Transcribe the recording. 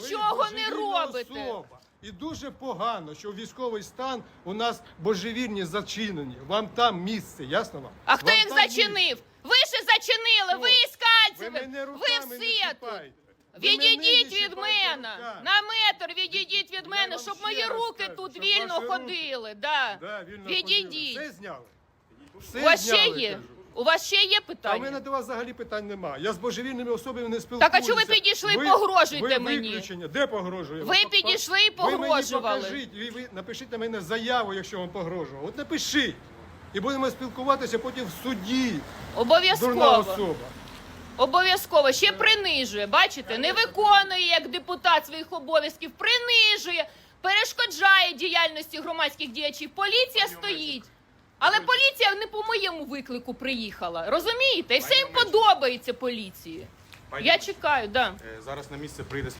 нічого не божевільна робите. особа. І дуже погано, що військовий стан у нас божевільні зачинені. Вам там місце, ясно вам? А хто Вам їх там місце. зачинив? Ви ж зачинили, ви Ви іскальцеві, мене ви руками не всі тут. чіпайте. Ви мене Відійдіть від чіпайте мене руками. на метр, відійдіть від мене, вам щоб ще мої раз руки кажу, тут щоб вільно ваші руки- ходили. Да. Да, вільно Відійдіть. ходили. Все зняли. Все У ще зняли, є? кажу. У вас ще є А в мене до вас взагалі питань немає. Я з божевільними особами не спілкуюся. Так, а чого ви підійшли і погрожуєте ви мені? виключення. Де погрожую? Ви підійшли і Ви мені покажіть, ви, ви напишіть на мене заяву, якщо вам погрожував. От напишіть. І будемо спілкуватися потім в суді. Дурна Обов'язково. особа. Обов'язково ще принижує. Бачите, не виконує як депутат своїх обов'язків, принижує, перешкоджає діяльності громадських діячів. Поліція стоїть. Але поліція не по моєму виклику приїхала. Розумієте? І все їм подобається поліції. Я чекаю, да. Е, Зараз на місце прийде